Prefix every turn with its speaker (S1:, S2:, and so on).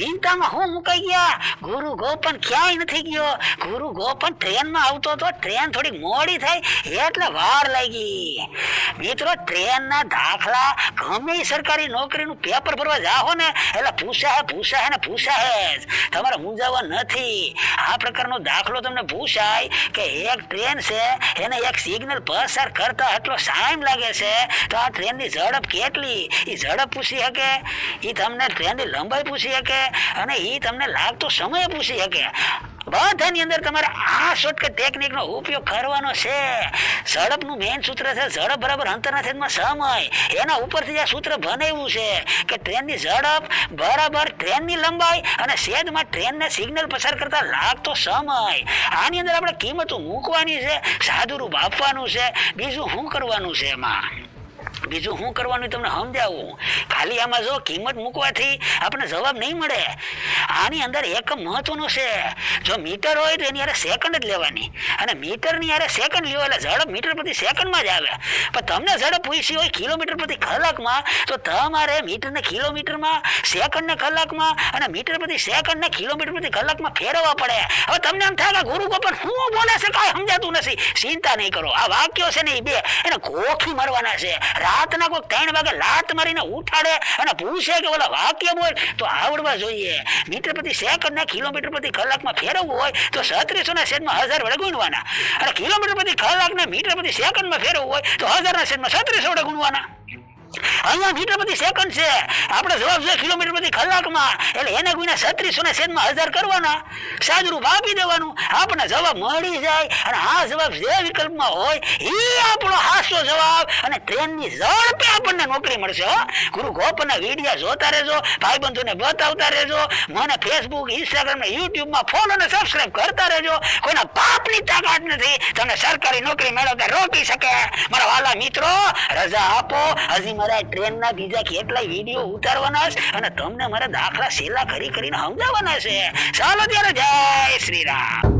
S1: ચિંતામાં હું મુકાઈ ગયા? ગુરુ ગોપન ક્યાંય નથી ગયો. ગુરુ ગોપન ટ્રેનમાં આવતો તો ટ્રેન થોડી મોડી થઈ એટલે વાર લાગી. મિત્રો, ટ્રેનના દાખલા ગમે સરકારી નોકરીનું પેપર ભરવા જાઓ ને, એટલે પૂછા હે પૂછા ને પૂછા હે જ. તમારે મૂંઝાવા નથી. આ પ્રકારનો દાખલો તમને પૂછાય કે એક ટ્રેન છે, એને એક સિગ્નલ પસાર કરતા એટલો ટાઈમ લાગે છે, તો આ ટ્રેનની ઝડપ કેટલી? એ ઝડપ પૂછી શકે? એ તમને ટ્રેનની લંબાઈ પૂછી શકે? અને એ તમને લાગતો સમય પૂછી શકે. બધાની અંદર તમારે આ શોર્ટકટ ટેકનિકનો ઉપયોગ કરવાનો છે. ઝડપનું મેન સૂત્ર છે, ઝડપ બરાબર અંતરના છેદમાં સમય. એના ઉપરથી આ સૂત્ર બનાવ્યું છે કે ટ્રેનની ઝડપ બરાબર ટ્રેનની લંબાઈ અને છેદમાં ટ્રેનને સિગ્નલ પસાર કરતા લાગતો સમય. આની અંદર આપણે કિંમતો મૂકવાની છે, સાદુરૂપ આપવાનું છે, બીજું શું કરવાનું છે એમાં? બીજું શું કરવાનું તમને સમજાવું. ખાલી આમાં જો કિંમત મૂકવાથી આપણને જવાબ નહીં મળે. આની અંદર એકમ મહત્વનું છે. જો મીટર હોય તો એની યારે સેકન્ડ જ લેવાની. અને મીટરની યારે સેકન્ડ લેવા એટલે ઝડપ મીટર પ્રતિ સેકન્ડમાં જ આવે. પણ તમને ઝડપ પૂછી હોય કિલોમીટર પ્રતિ કલાકમાં, તો તમારે મીટરને કિલોમીટરમાં સેકન્ડને કલાકમાં અને મીટર પ્રતિ સેકન્ડને કિલોમીટર પ્રતિ કલાકમાં ફેરવવા પડે. હવે તમને એમ થાય કે ગુરુ ગોપન હું બોલે છે કાંઈ સમજાતું નથી. ચિંતા નહીં કરો. આ વાક્યો છે ને એ બે એને ગોખી મારવાના છે. રાતના કોઈ ત્રણ વાગે લાત મારીને ઉઠાડે અને પૂછે કે ઓલા વાક્ય બોલ, તો આવડવા જોઈએ. મીટર પ્રતિ સેકન્ડ ને કિલોમીટર પ્રતિ કલાકમાં ફેરવવું હોય, તો સત્રીસો ના છેદમાં હજાર વડે ગુણવાના. અને કિલોમીટર પ્રતિ કલાકના મીટર પ્રતિ સેકન્ડમાં ફેરવવું હોય, તો હજાર ના છેદમાં સત્રીસો વડે ગુણવાના. અહીંયા મીટર પ્રતિ સેકન્ડ છે. આપણે જવાબ છે કિલોમીટર પ્રતિ કલાકમાં. એટલે એને ગુણ્યા છત્રીસો ને સેદમાં હજાર કરવાના. સાદુરૂપ આપી દેવાનું. આપણને જવાબ મળી જાય અને આ જવાબ જે વિકલ્પમાં હોય એ આપણો હાસો જવાબ. અને ટ્રેનની ઝડપે આપણને નોકરી મળશે, હો. ગુરુ ગોપના વિડીયા જોતા રહેજો, ભાઈબંધોને બતાવતા રહેજો, મને ફેસબુક ઇન્સ્ટાગ્રામ ને યુટ્યુબમાં ફોલો અને સબસ્ક્રાઇબ કરતા રહેજો. કોઈના બાપની તાકાત નથી. તમને સરકારી નોકરી મેળવતા રોકી શકે. મારા વાલા મિત્રો, રજા આપો. હજી મારા ટ્રેનના બીજા કેટલા વીડિયો ઉતારવાના છે અને તમને મારા દાખલા સેલા કરી કરીને સમજાવવાના છે. ચાલો ત્યારે જય શ્રી રામ.